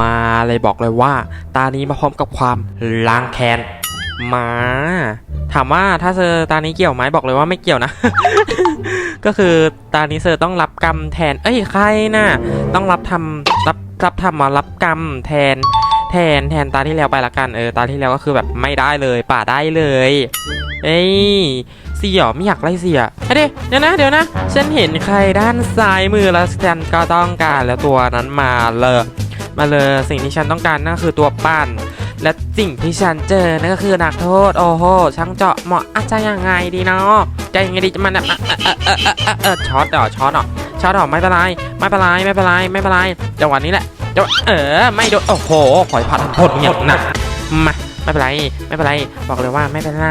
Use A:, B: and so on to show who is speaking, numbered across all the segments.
A: มาเลยบอกเลยว่า ตานี้มาพร้อมกับความล้างแค้นมา ถามว่าถ้าเซอร์ตานี้เกี่ยวไหมบอกเลยว่าไม่เกี่ยวนะ ก็คือตานี้เซอร์ต้องรับกรรมแทน เอ้ยใครน่ะ ต้องรับทำรับรับทำมารับกรรมแทน แทนแทนตาที่แล้วไปละกันเออตาที่แล้วก็คือแบบไม่ได้เลยป่าได้เลยเอ้ยเสียไม่อยากไล่เสียเดี๋ยวเดี๋ยวนะเดี๋ยวนะฉันเห็นใครด้านซ้ายมือแล้วฉันก็ต้องการแล้วตัวนั้นมาเลยมาเลยสิ่งที่ฉันต้องการนั่นก็คือตัวปั้นและสิ่งที่ฉันเจอนั่นก็คือนักโทษโอ้โหช่างเจาะเหมาะอาจจะยังไงดีเนาะจะยังไงดีจะมันแบบเออเออเออเออช็อตเหรอช็อตเหรอช็อตเหรอไม่เป็นไรไม่เป็นไรไม่เป็นไรไม่เป็นไรจังหวะนี้แหละ จะเออ ไม่โดน โอ้โหขอยผัดโทษอย่างหนักมาไม่เป็นไร ไม่เป็นไร บอกเลยว่าไม่เป็นไร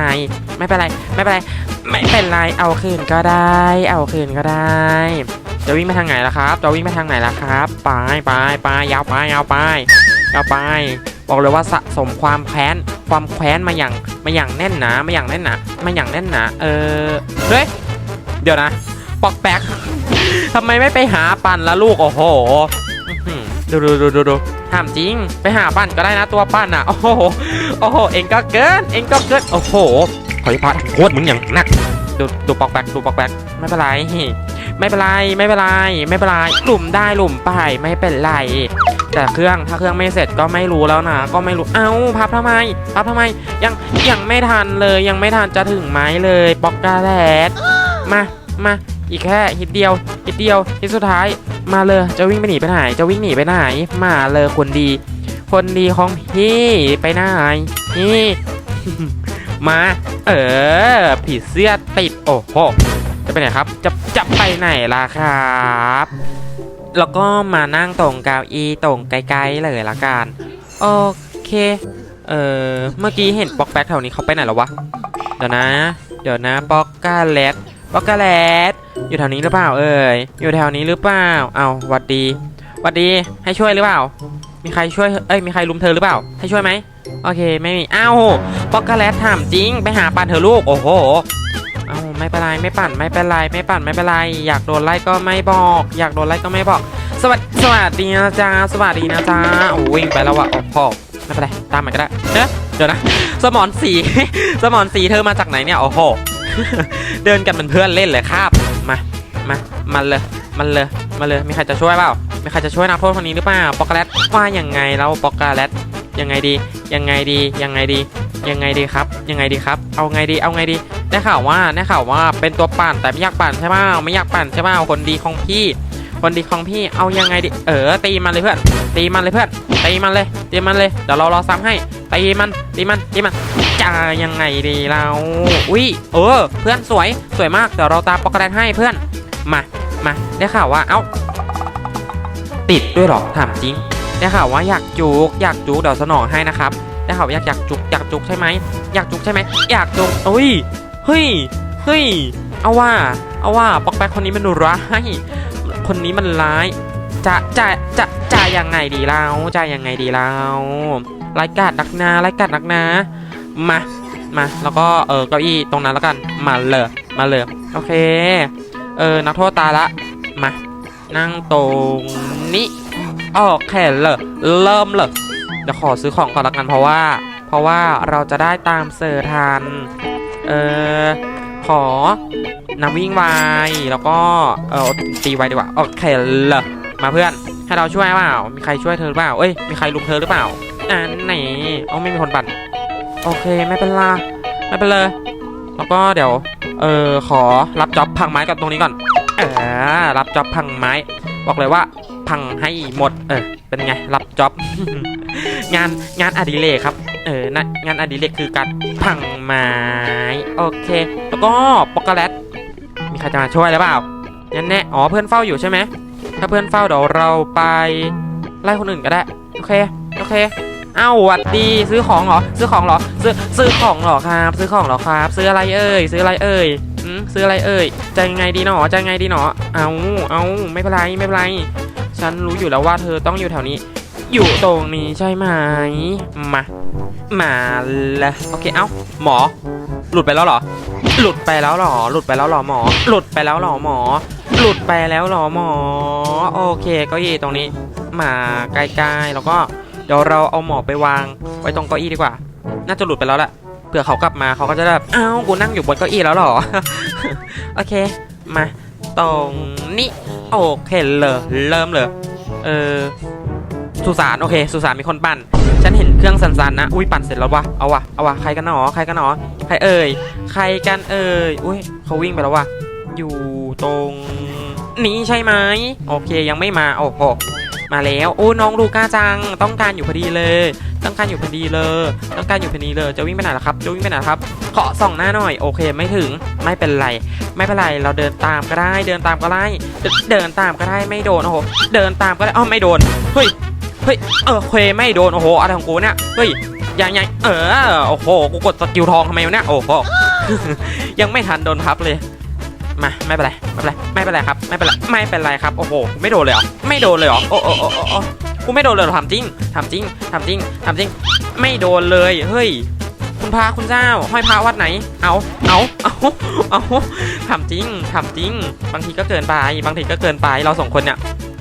A: ไม่เป็นไร ไม่เป็นไร ไม่เป็นไร เอาคืนก็ได้ เอาคืนก็ได้ จะวิ่งไปทางไหนล่ะครับ จะวิ่งไปทางไหนล่ะครับ ไปไปไปยาวไปยาวไปยาวไป บอกเลยว่าสะสมความแค้น ความแค้นมาอย่าง มาอย่างแน่นหนา มาอย่างแน่นหนา มาอย่างแน่นหนา เออ เฮ้ย เดี๋ยวนะ ปอกแปกทำไมไม่ไปหาปั่นละลูก โอ้โห ดูดูดูดูดูถามจริง ไปหาปั่นก็ได้นะตัวปั่นอะ โอ้โห โอ้โห เองก็เกิน เองก็เกิน โอ้โหขอยพัดโคตรมึงอย่างหนัก ดูดูปอกแป๊กดูปอกแป๊กไม่เป็นไร ไม่เป็นไร ไม่เป็นไร ไม่เป็นไร หลุมได้หลุมไปไม่เป็นไร แต่เครื่องถ้าเครื่องไม่เสร็จก็ไม่รู้แล้วนะ ก็ไม่รู้ เอ้าพับทำไม พับทำไม ยังยังไม่ทันเลย ยังไม่ทันจะถึงไม้เลยปอกกาแลดมา มา อีกแค่ฮิตเดียวฮิตเดียวฮิตสุดท้าย มาเลยจะวิ่งไปหนีไปไหนจะวิ่งหนีไปไหน มาเลยคนดี คนดีของพี่ไปไหนนี่มา เออ ผีเสื้อติด โอ้โห จะไปไหนครับ จะจะไปไหนล่ะครับแล้วก็มานั่งตรงเก้าอีตรงไกลๆเลยละกัน โอเค เออเมื่อกี้เห็นปอกแป๊กแถวนี้เขาไปไหนแล้ววะ เดี๋ยวนะ เดี๋ยวนะปอกกาเลตปอกกาเลต อยู่แถวนี้หรือเปล่าเอ่ยอยู่แถวนี้หรือเปล่าเอาหวัดดีหวัดดีให้ช่วยหรือเปล่า มีใครช่วยเอ้ยมีใครลุมเธอหรือเปล่า ให้ช่วยไหมโอเคไม่มีอ้าวปอกกาเลตถามจริง ไปหาปั่นเธอลูกโอ้โหเอาไม่เป็นไรไม่ปั่นไม่เป็นไรไม่ปั่นไม่เป็นไรอยากโดนไล่ก็ไม่บอก อยากโดนไล่ก็ไม่บอก สวัสสวัสดีนะจ๊ะสวัสดีนะจ๊ะโอ้วิ่งไปแล้วว่ะโอ้โหไม่เป็นไรตามมันก็ได้เอ๊ะเดี๋ยวนะสมอนสีสมอนสีเธอมาจากไหนเนี่ยโอ้โหเดินกันเป็นเพื่อนเล่นเลยครับ มา มา มันเลย มันเลยมาเลย มีใครจะช่วยเปล่า มีใครจะช่วยนักโทษคนนี้หรือเปล่าปอกโกแลตว่ายังไงแล้วปอกโกแลตยังไงดี ยังไงดี ยังไงดี ยังไงดีครับ ยังไงดีครับ เอาไงดี เอาไงดี ได้ข่าวว่า ได้ข่าวว่า เป็นตัวปั่นแต่ไม่อยากปั่นใช่ไหมไม่อยากปั่นใช่ไหมคนดีของพี่ คนดีของพี่ เอายังไงดี เออ ตีมันเลยเพื่อน ตีมันเลยเพื่อน ตีมันเลย ตีมันเลย เดี๋ยวเรารอซ้ำให้ ตีมันตีมันตีมันจะยังไงดีเราอุ้ยเออ เพื่อนสวยสวยมากเดี๋ยวเราตามปอกกระแดนให้เพื่อนมามาได้ข่าวว่าเอ้าติดด้วยหรอถามจริง ได้ข่าวว่าอยากจุกอยากจุกเดี๋ยวสนองให้นะครับได้ข่าวอยากอยากจุกอยากจุกใช่ไหมอยากจุกใช่ไหมอยากจุกเฮ้ยเฮ้ยเฮ้ยเอาว่าเอาว่าปอกแป๊กคนนี้มันร้ายคนนี้มันร้ายจะจะจะจะยังไงดีเราจะยังไงดีเรา รายการนักนารายการนักนามา มา แล้วก็เออเก้าอี้ตรงนั้นแล้วกัน มาเลย มาเลย โอเค เออ นักโทษตายละ มา นั่งตรงนี้โอเคเลยเริ่มเลยเดี๋ยวขอซื้อของก่อนละกันเพราะว่า เพราะว่าเราจะได้ตามเซอร์ทัน เออ ขอนำวิ่งไวแล้วก็ เออตีไวดีกว่า โอเคเลยมาเพื่อน ให้เราช่วยเปล่า มีใครช่วยเธอหรือเปล่า เอ้ย มีใครลุมเธอหรือเปล่า อันไหนเอาไม่มีคนปั่นโอเคไม่เป็นไรไม่เป็นเลยแล้วก็เดี๋ยว เออขอรับจ็อบพังไม้กับตรงนี้ก่อนเออรับจ็อบพังไม้ บอกเลยว่า พังให้หมด เออ เป็นไง รับจ็อบ งานงานอดิเรกครับ เออนะงานอดิเรกคือการพังไม้ โอเค แล้วก็ปอกโกแลตมีใครจะมาช่วยหรือเปล่านั่นแน่อ๋อเพื่อนเฝ้าอยู่ใช่ไหมถ้าเพื่อนเฝ้าเดี๋ยวเราไปไล่คนอื่นก็ได้ โอเค โอเค เอ้าหวัดดีซื้อของเหรอ ซื้อของเหรอ ซื้อซื้อของเหรอครับ ซื้อของเหรอครับ ซื้ออะไรเอ่ย ซื้ออะไรเอ่ยอืมซื้ออะไรเอ่ยจะยังไงดีหนอจะยังไงดีหนอเอาเอาไม่เป็นไรไม่เป็นไร ฉันรู้อยู่แล้วว่าเธอต้องอยู่แถวนี้ อยู่ตรงนี้ใช่ไหมมามาละโอเคเอ้าหมอ หลุดไปแล้วเหรอ หลุดไปแล้วเหรอ หลุดไปแล้วเหรอหมอ หลุดไปแล้วเหรอหมอ หลุดไปแล้วเหรอหมอ โอเคก้าอี้ตรงนี้ มาใกล้ๆแล้วก็ เดี๋ยวเราเอาหมอไปวางไว้ตรงเก้าอี้ดีกว่า น่าจะหลุดไปแล้วแหละเผื่อเขากลับมาเขาก็จะแบบอ้าวกูนั่งอยู่บนเก้าอี้แล้วหรอ โอเค มาตรงนี้โอเคเลยเริ่มเลยเออสุสานโอเคสุสานมีคนปั่น ฉันเห็นเครื่องสันๆนะอุ้ยปั่นเสร็จแล้ววะเอาวะเอาวะใครกันหนอใครกันหนอใครเอ่ยใครกันเอ่ยอุ้ยเขาวิ่งไปแล้ววะอยู่ตรงนี้ใช่ไหมโอเคยังไม่มาโอ้โห มาแล้วโอ้น้องลูก้าจัง ต้องการอยู่พอดีเลย ต้องการอยู่พอดีเลย ต้องการอยู่พอดีเลยจะวิ่งไปไหนล่ะครับจะวิ่งไปไหนครับขอส่องหน้าหน่อยโอเคไม่ถึงไม่เป็นไร ไม่เป็นไรเราเดินตามก็ได้ เดินตามก็ได้เดินตามก็ได้ไม่โดนโอ้โหเดินตามก็ได้อ๋อไม่โดนเฮ้ยเฮ้ยเออเคไม่โดนโอ้โหอะไรของกูเนี่ยเฮ้ยยังยังเออโอ้โหกูกดสกิลทองทำไมวะเนี่ยโอ้โหยังไม่ทันโดนพับเลย มาไม่เป็นไรไม่เป็นไรไม่เป็นไรครับไม่เป็นไรไม่เป็นไรครับโอ้โหไม่โดนเลยเหรอไม่โดนเลยเหรอโอ้โอ้โอ้โอ้โอ้กูไม่โดนเลยหรอทำจริงทำจริงทำจริงทำจริง ไม่โดนเลยเฮ้ยคุณพระคุณเจ้า ห้อยพระวัดไหน เอาเอาเอาเอาทำจริงทำจริง บางทีก็เกินไป บางทีก็เกินไป เราสองคนเนี่ย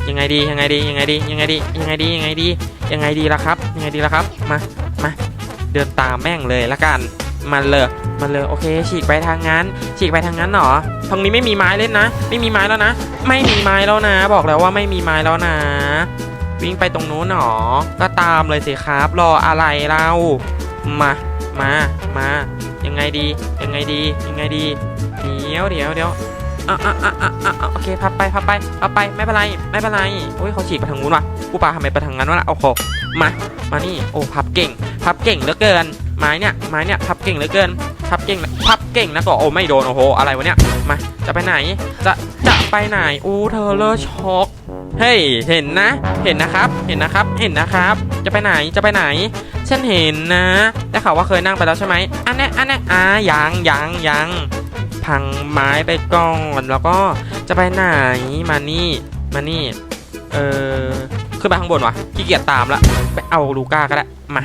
A: ยังไงดี ยังไงดี ยังไงดี ยังไงดี ยังไงดี ยังไงดี ยังไงดีล่ะครับ ยังไงดีล่ะครับ มา มา เดินตามแม่งเลยละกัน มันเลย มันเลยโอเค ฉีกไปทางนั้น ฉีกไปทางนั้นเหรอทางนี้ไม่มีไม้เล่นนะ ไม่มีไม้แล้วนะ ไม่มีไม้แล้วนะ บอกแล้วว่าไม่มีไม้แล้วนะ วิ่งไปตรงนู้นหรอก็ตามเลยสิครับ รออะไรเรามามามายังไงดี ยังไงดี ยังไงดี เดี๋ยวเดี๋ยวเดี๋ยวอะอะอะอะโอเค พับไป พับไป พับไป ไม่เป็นไร ไม่เป็นไรโอ้ยเขาฉีกไปทางนู้นว่ะ กูปาทำไมไปทางนั้นวะล่ะโอ้โหมา มานี่ โอ้ พับเก่ง พับเก่งเหลือเกิน ไม้เนี่ยไม้เนี่ยพับเก่งเหลือเกินพับเก่งพับเก่งนะก็โอ้ไม่โดนโอ้โหอะไรวะเนี่ยมาจะไปไหนจะจะไปไหนอู้เธอเลอช็อกเฮ้ยเห็นนะ เห็นนะครับเห็นนะครับเห็นนะครับ จะไปไหนจะไปไหนฉันเห็นนะได้ข่าวว่าเคยนั่งไปแล้วใช่ไหมอันนี้อันนี้อ่ายังยังยังพังไม้ไปก่อนแล้วก็จะไปไหนมานี่มานี่เออขึ้นไปข้างบนวะขี้เกียจตามละไปเอาลูก้าก็ได้มา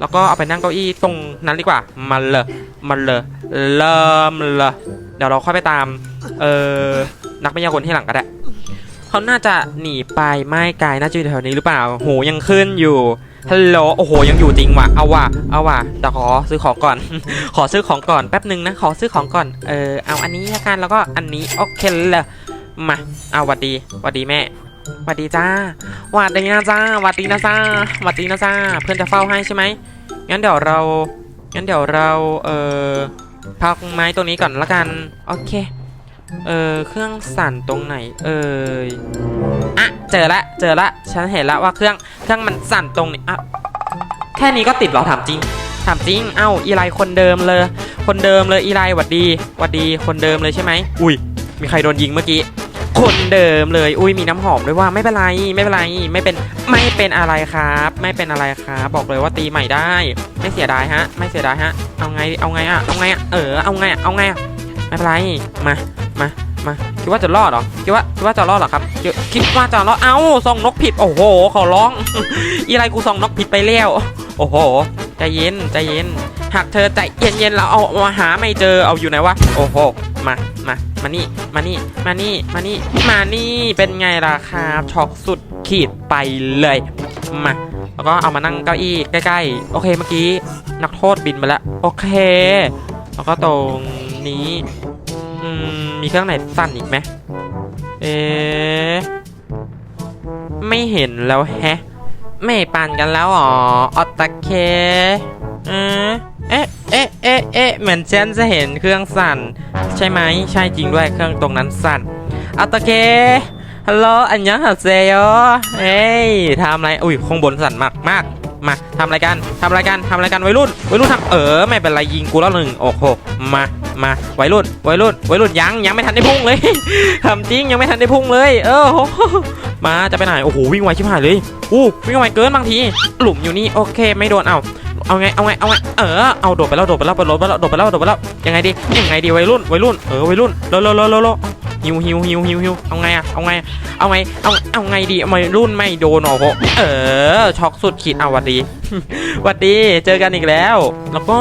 A: แล้วก็เอาไปนั่งเก้าอี้ตรงนั้นดีกว่ามาเลยมาเลยเริ่มเลยเดี๋ยวเราค่อยไปตาม เออนักพยากลที่หลังก็ได้เขาน่าจะหนีไปไม่ไกลน่าจะอยู่แถวนี้หรือเปล่า โหยังขึ้นอยู่ ฮัลโหล โอ้โห ยังอยู่จริงว่ะ เอาว่ะ เอาว่ะแต่ขอซื้อของก่อน ขอซื้อของก่อนแป๊บหนึ่งนะ ขอซื้อของก่อน เออ เอาอันนี้ละกัน แล้วก็อันนี้ โอเคเลยมา เอาวัดดีวัดดีแม่ หวัดดีจ้าหวัดดีนะจ้าหวัดดีนะจ้าหวัดดีนะจ้า เพื่อนจะเฝ้าให้ใช่ไหม งั้นเดี๋ยวเรา งั้นเดี๋ยวเรา เออพักไม้ตรงนี้ก่อนละกัน โอเค เออเครื่องสั่นตรงไหน เอ่ยอะ เจอละ เจอละ ฉันเห็นละว่าเครื่อง เครื่องมันสั่นตรงนี้อะแค่นี้ก็ติดเหรอถามจริง ถามจริง เอ้า อีไลคนเดิมเลย คนเดิมเลย อีไลหวัดดีหวัดดี คนเดิมเลยใช่ไหม อุ้ย มีใครโดนยิงเมื่อกี้ คนเดิมเลย อุ้ยมีน้ำหอมด้วยว่าไม่เป็นไรไม่เป็นไรไม่เป็นไม่เป็นอะไรครับ ไม่เป็นอะไรครับบอกเลยว่าตีใหม่ได้ ไม่เสียดายฮะ ไม่เสียดายฮะ เอาไงเอาไงอะเอาไงอะเออเอาไงอะเอาไงอะไม่เป็นไรมามามาคิดว่าจะรอดเหรอคิดว่าคิดว่าจะรอดเหรอครับคิดคิดว่าจะรอดเอ้าส่องนกผิดโอ้โหขอร้อง อีไรกูส่องนกผิดไปแล้วโอ้โหใจเย็นใจเย็นหากเธอใจเย็นๆแล้วเอามาหาไม่เจอเอาอยู่ไหนวะโอ้โหมามา มานี่ มานี่ มานี่ มานี่ มานี่ เป็นไงล่ะครับช็อกสุดขีดไปเลย มา แล้วก็เอามานั่งเก้าอี้ใกล้ๆ โอเคเมื่อกี้ นักโทษบินมาแล้ว โอเค แล้วก็ตรงนี้มมีเครื่องไหนสั้นอีกไหมเอ๊ไม่เห็นแล้วแฮะ ไม่ปั่นกันแล้วอ๋อออตะเค เอ๊ะ เอ๊ะเอ๊ะเอ๊ะเอ๊ะเหมือนฉันจะเห็นเครื่องสั่น ใช่ไหมใช่จริงด้วยเครื่องตรงนั้นสั่นออตะเคฮัลโหลอันยังฮัสเซโยเฮ้ยทำอะไรอุ้ยข้างบนสั่นมากมากมาทำอะไรกันทำอะไรกันทำอะไรกันวัยรุ่นวัยรุ่นทำเออไม่เป็นไรยิงกูแล้วหนึ่งโอ้โหมามาวัยรุ่นวัยรุ่นวัยรุ่นยังยังไม่ทันได้พุ่งเลยทำจริงยังไม่ทันได้พุ่งเลย เออมาจะไปไหนโอ้โหวิ่งไวชิบหายเลยอู้วิ่งไวเกินบางที หลุมอยู่นี่โอเค ไม่โดนเอา เอาไงเอาไงเอาไงเออเอาโดดไปแล้วโดดไปแล้วโดดไปแล้วโดดไปแล้วโดดไปแล้วยังไงดียังไงดีวัยรุ่นวัยรุ่นเออวัยรุ่นโลโลโลโลโลหิวหิวหิวหิวหิวเอาไงอะเอาไงเอาไงเอาเอาไงดีวัยรุ่นไม่โดนโอ้โหเออช็อกสุดขีดเอาวัดดีวัดดีเจอกันอีกแล้ว แล้วก็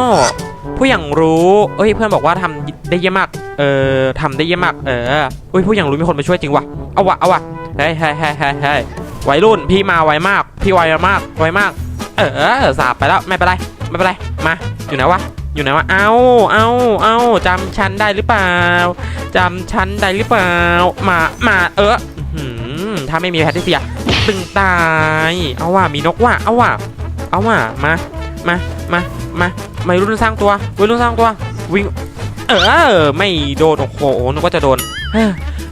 A: ผู้อย่างรู้เอ้ยเพื่อนบอกว่าทำได้เยี่ยมมาก เออทำได้เยี่ยมมาก เอออุ้ยผู้อย่างรู้มีคนมาช่วยจริงวะเอาวะเอาวะเฮ้ยเฮ้ยเฮ้ยเฮ้ยเฮ้ยวัยรุ่นพี่มาไวมาก พี่ไวมากไวมาก เออสาบไปแล้วไม่เป็นไรไม่เป็นไรมาอยู่ไหนวะอยู่ไหนวะเอาเอาเอาจำฉันได้หรือเปล่าจำฉันได้หรือเปล่ามามาเออถ้าไม่มีแพทริเซียตึงตายเอาว่ะมีนกว่ะเอาว่ะเอาว่ะมามามามาวัยรุ่นสร้างตัววัยรุ่นสร้างตัววิ่งเออไม่โดนโอ้โหนึกว่าจะโดนเฮ้ย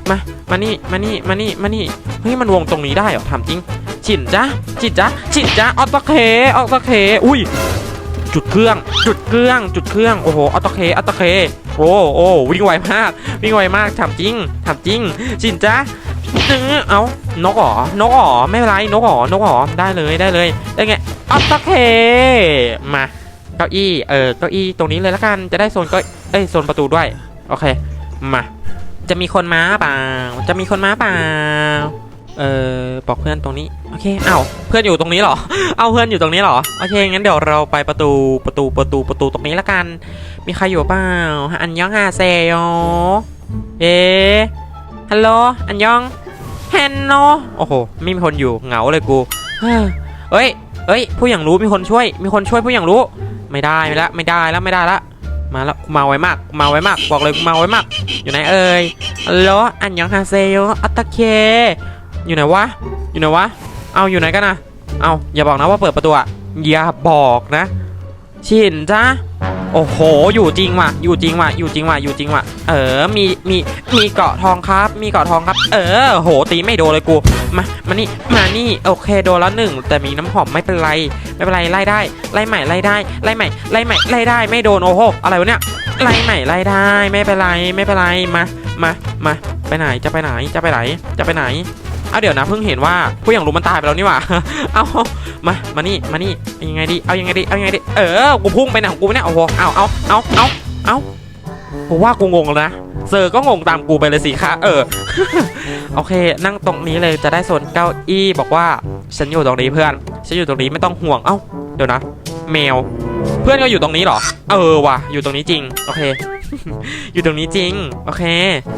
A: มามานี่มานี่มานี่มานี่เฮ้ยมันวงตรงนี้ได้เหรอถามจริง ฉินจ้ะฉินจ้ะฉินจ้ะออโตเคออโตเค อุ้ย จุดเครื่อง จุดเครื่อง จุดเครื่อง โอ้โห ออโตเค ออโตเค โอ้โอ้วิ่งไวมาก วิ่งไวมากถามจริงถามจริงฉินจ้ะเออเอานกหรอนกหรอไม่เป็นไร นกหรอนกหรอได้เลยได้เลย ได้ไงออโตเค มา เก้าอี้ เออ เก้าอี้ตรงนี้เลยละกัน จะได้โซนก็เอ้ยโซนประตูด้วย โอเค มา จะมีคนมาเปล่า จะมีคนมาเปล่า เออบอกเพื่อนตรงนี้โอเคเอ้าเพื่อนอยู่ตรงนี้เหรอ เอาเพื่อนอยู่ตรงนี้เหรอโอเคงั้นเดี๋ยวเราไปประตูประตูประตูประตูตรงนี้ละกัน มีใครอยู่เปล่าอันยองฮาเซโยเอ๊ฮัลโหลอันยองแฮนโนโอ้โหไม่มีคนอยู่เหงาเลยกูเฮ้ยเอ้ยผู้อย่างรู้มีคนช่วย มีคนช่วยผู้อย่างรู้ ไม่ได้ไม่ละไม่ได้แล้วไม่ได้ละมาแล้วกูมาไวมากมาไวมากบอกเลยกูมาไวมาก อยู่ไหนเอ่ยฮัลโหลอันยองฮาเซโยอัตตะเค อยู่ไหนวะ อยู่ไหนวะ เอาอยู่ไหนกันนะเอาอย่าบอกนะว่าเปิดประตูอะอย่าบอกนะชินจ้าโอ้โห อยู่จริงว่ะ อยู่จริงว่ะ อยู่จริงว่ะ อยู่จริงว่ะ เออ มี มี มีเกาะทองครับ มีเกาะทองครับ เออ โห ตีไม่โดนเลยกู มา มานี่ มานี่ โอเค โดนแล้วหนึ่ง แต่มีน้ำหอมไม่เป็นไร ไม่เป็นไร ไล่ได้ ไล่ใหม่ ไล่ได้ ไล่ใหม่ ไล่ใหม่ ไล่ได้ ไม่โดน โอ้โห อะไรวะเนี่ย ไล่ใหม่ ไล่ได้ ไม่เป็นไร ไม่เป็นไร มา มา มา ไปไหน จะไปไหน จะไปไหน จะไปไหน เอาเดี๋ยวนะเพิ่งเห็นว่าผู้อย่างรู้มันตายไปแล้วนี่หว่า เอามามานี่มานี่เอายังไงดีเอายังไงดีเอายังไงดีเออกูพุ่งไปไหนของกูเนี่ยโอ้โหเอาเอาเอาเอาเอากูว่ากูงงแล้วนะเซอร์ก็งงตามกูไปเลยสิคะเออ โอเค นั่งตรงนี้เลยจะได้โซนเก้าอี้บอกว่าฉันอยู่ตรงนี้เพื่อนฉันอยู่ตรงนี้ไม่ต้องห่วงเอ้าเดี๋ยวนะ แมว เพื่อนก็อยู่ตรงนี้หรอ เออว่ะอยู่ตรงนี้จริง โอเค อยู่ตรงนี้จริง โอเค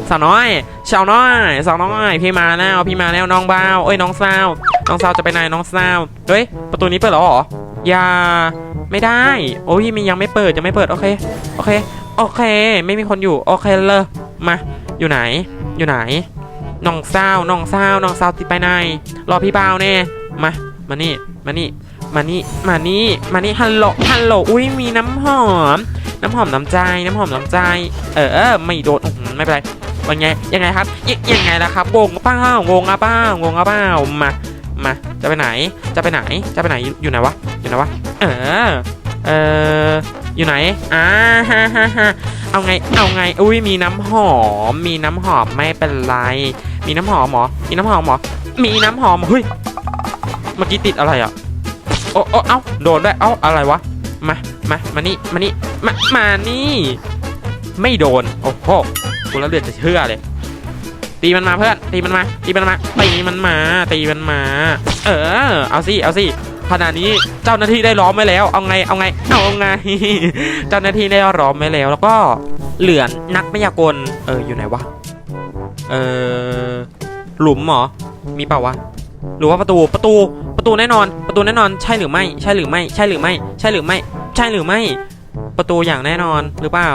A: สาวน้อยชาวน้อยสาวน้อยพี่มาแล้วพี่มาแล้วน้องบ้าวเอ้ยน้องสาวน้องสาวจะไปไหนน้องสาวเฮ้ยประตูนี้เปิดแล้วหรออย่าไม่ได้ โอ้ยมียังไม่เปิดยังไม่เปิดโอเคโอเคโอเค ไม่มีคนอยู่โอเคเลยมาอยู่ไหน อยู่ไหนน้องสาวน้องสาวน้องสาวติดไปไหนรอพี่บ่าวแน่มามานี่มานี่มานี่มานี่มานี่ฮัลโหลฮัลโหลอุ้ยมีน้ำหอม น้ำหอมน้ำใจน้ำหอมน้ำใจ เออไม่โดนไม่เป็นไรวันไงยังไงครับยยังไงล่ะครับงงป้างงอะป้างงอะป้ามามาจะไปไหนจะไปไหนจะไปไหนอยู่ไหนวะอยู่ไหนวะเออเอออยู่ไหนอ่าฮ่าฮ่าฮ่าเอาไงเอาไงอุ้ยมีน้ำหอม มีน้ำหอมไม่เป็นไร มีน้ำหอมหรอมีน้ำหอมหรอมีน้ำหอมเฮ้ยเมื่อกี้ติดอะไรอะโอ้โอ้เอ้าโดนได้เอ้าอะไรวะมามามานี่มานี่ มามานี่ ไม่โดน โอ้โหกูแล้วเลือดจะเชื่อเลย ตีมันมาเพื่อน ตีมันมา ตีมันมา ตีมันมา ตีมันมา เออ เอาสิ เอาสิขณะนี้เจ้าหน้าที่ได้ล้อมไว้แล้ว เอาไง เอาไง เอาไง เจ้าหน้าที่ได้ล้อมไว้แล้ว แล้วก็เหลือนักมายากล เออ อยู่ไหนวะ เออ หลุมเหรอ มีเปล่าวะ หรือว่าประตู ประตู ประตูแน่นอน ประตูแน่นอน ใช่หรือไม่ ใช่หรือไม่ ใช่หรือไม่ ใช่หรือไม่ ใช่หรือไม่ ประตูอย่างแน่นอนหรือเปล่า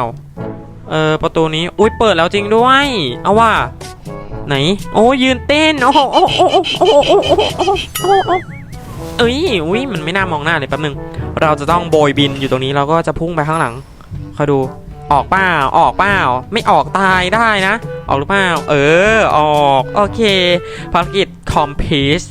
A: เออประตูนี้ อุ้ยเปิดแล้วจริงด้วย เอาว่า ไหน โอ้ยืนเต้น โอ้โหโอ้โหโอ้โหโอ้โหโอ้โหเอ้ยอุ้ยมันไม่น่ามองหน้าเลยแป๊บนึง เราจะต้องโบยบินอยู่ตรงนี้เราก็จะพุ่งไปข้างหลังคอยดู ออกเปล่าออกเปล่าไม่ออกตายได้นะ ออกหรือเปล่า เออ ออก โอเคภารกิจคอมพีช